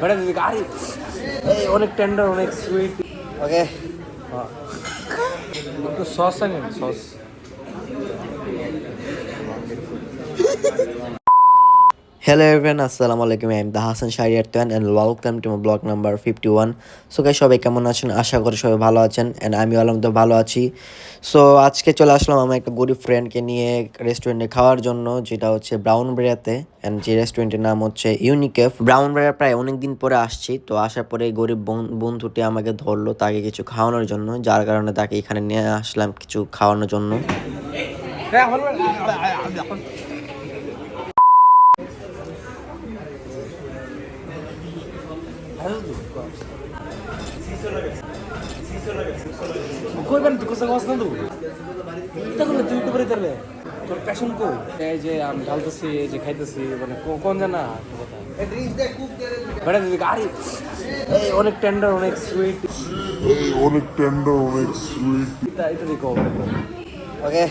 বেটা দিদি গাড়ি এই অনেক টেন্ডার অনেক সুইট ওকে একটু সস আনেন সস হ্যালো এভরিওয়ান আসসালামু আলাইকুম I am the Hasan Shahriar Toan and welcome to my blog number fifty one so guy সবাই কেমন আছেন আশা করি সবাই ভালো আছেন অ্যান্ড আমি আলহামদুলিল্লাহ ভালো আছি সো আজকে চলে আসলাম আমার একটা গরিব ফ্রেন্ডকে নিয়ে রেস্টুরেন্টে খাওয়ার জন্য যেটা হচ্ছে ব্রাউন বেড়াতে অ্যান্ড যে রেস্টুরেন্টের নাম হচ্ছে ইউনিকেফ ব্রাউন বেড়া প্রায় অনেক দিন পরে আসছি তো আসার পরে গরিব বন- বন্ধুটি আমাকে ধরলো তাকে কিছু খাওয়ানোর জন্য যার কারণে তাকে এখানে নিয়ে আসলাম কিছু খাওয়ানোর জন্য কই বেন তুই কোসা না তুই এটা করলে তুই তো করে দিলে তোর প্যাশন কই এই যে আমি ঢালতেছি এই যে খাইতেছি মানে কোন জানা কথা দিদি গাড়ি এই অনেক টেন্ডার অনেক সুইট অনেক টেন্ডার অনেক সুইট এটা এটা দেখো ওকে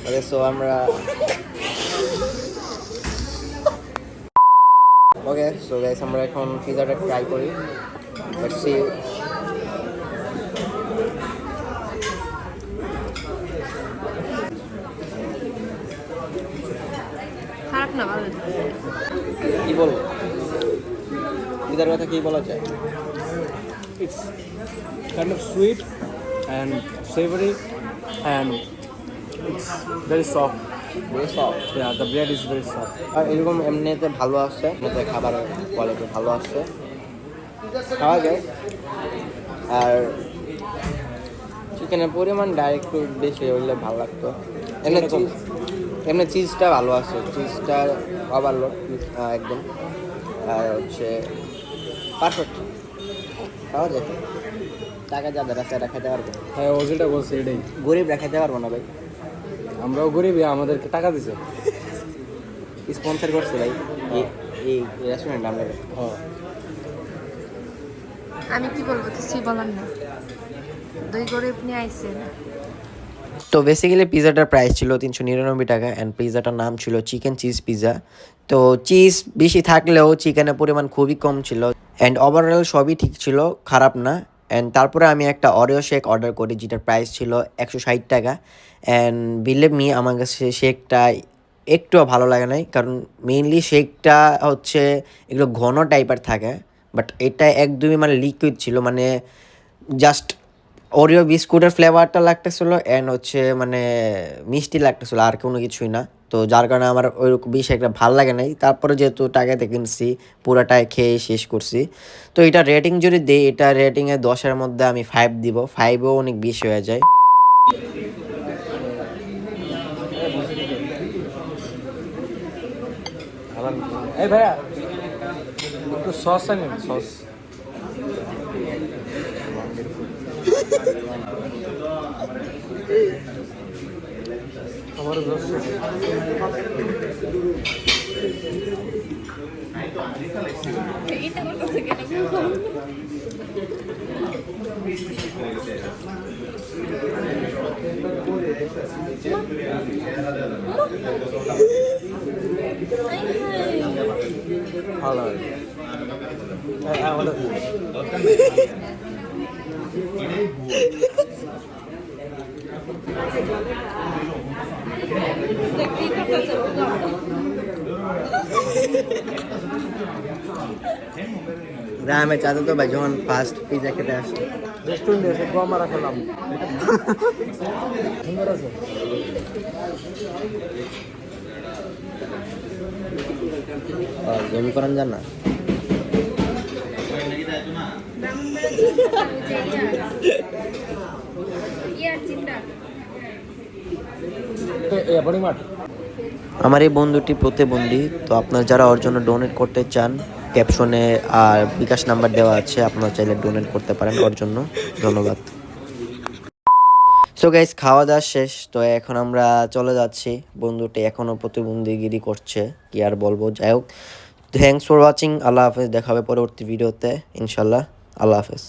ওকে সো আমরা সো গাইস আমরা এখন পিজাটা ট্রাই করি। লেটস সি খারাপ না ভালো। কি বলব পিজার কথা কি বলা যায়? It's kind of sweet and savory and it's very soft. Yeah, the bread is very soft. আর এরকম এমনিতে ভালো আসছে এমনিতে খাবারের কোয়ালিটি ভালো আসছে। খাওয়া যায়। আর চিকেনের পরিমাণটা একটু বেশি হইলে ভালো লাগতো। এমনি চিজ এমনি চিজটা ভালো আছে। চিজটা ওভারলোড একদম। আর হচ্ছে পারফেক্ট খাওয়া যায়। টাকা যাদের আছে এটা খেতে পারব। হ্যাঁ ও যেটা বলছে এটাই। গরিবরা খেতে পারব না ভাই। আমরাও গরিবই আমাদেরকে টাকা দিছে। স্পন্সর করছে ভাই। এই- এই রেস্টুরেন্ট আমরা আমি কি বলব কিছুই বলার না দই গরিব নিয়ে আইসেন তো বেসিক্যালি পিজাটার প্রাইস ছিল তিনশো নিরানব্বই টাকা অ্যান্ড পিজাটার নাম ছিল চিকেন চিজ পিজা তো চিজ বেশি থাকলেও চিকেনের পরিমাণ খুবই কম ছিল। অ্যান্ড ওভারঅল সবই ঠিক ছিল খারাপ না। অ্যান্ড তারপরে আমি একটা অরিও শেক অর্ডার করি, যেটার প্রাইস ছিল একশো ষাট টাকা। অ্যান্ড বিলিভ মি আমার কাছে শেকটা একটুও ভালো লাগে নাই, কারণ মেইনলি শেকটা হচ্ছে এগুলো ঘন টাইপের থাকে বাট এটা একদমই মানে লিকুইড ছিল মানে জাস্ট ওরিও বিস্কুটের ফ্লেভারটা লাগতেছিল অ্যান্ড হচ্ছে মানে মিষ্টি লাগতেছিল, আর কোনো কিছুই না। তো যার কারণে আমার ওইরকম বেশি একটা ভালো লাগে নাই। তারপরে যেহেতু টাকাতে কিনছি, পুরাটাই খেয়ে শেষ করছি। তো এটা রেটিং যদি দিই, এটা রেটিংয়ে দশের মধ্যে আমি ফাইভ দিব। ফাইভও অনেক বেশি হয়ে যায়। ভাইয়া সস সস ভালো হয় হ্যাঁ, হ্যাঁ, ওটা দিন। গ্রামে চাতে তো ভাই যখন ফার্স্ট পিজা খেতে আসে। রেস্টুরেন্টে এসে গম আর খেলাম সুন্দর আছে করেন জান না? বড়ি মাঠ আমার এই বন্ধুটি প্রতিবন্ধী, তো আপনার যারা ওর জন্য ডোনেট করতে চান ক্যাপশনে আর বিকাশ নাম্বার দেওয়া আছে, আপনারা চাইলে ডোনেট করতে পারেন ওর জন্য। ধন্যবাদ। সো গাইজ খাওয়া দাওয়া শেষ, তো এখন আমরা চলে যাচ্ছি। বন্ধুটি এখনও প্রতিবন্ধীগিরি করছে, কি আর বলব, যাই হোক। থ্যাংকস ফর ওয়াচিং আল্লাহ হাফেজ দেখা হবে পরবর্তী ভিডিওতে ইনশাল্লাহ আল্লাহ হাফেজ।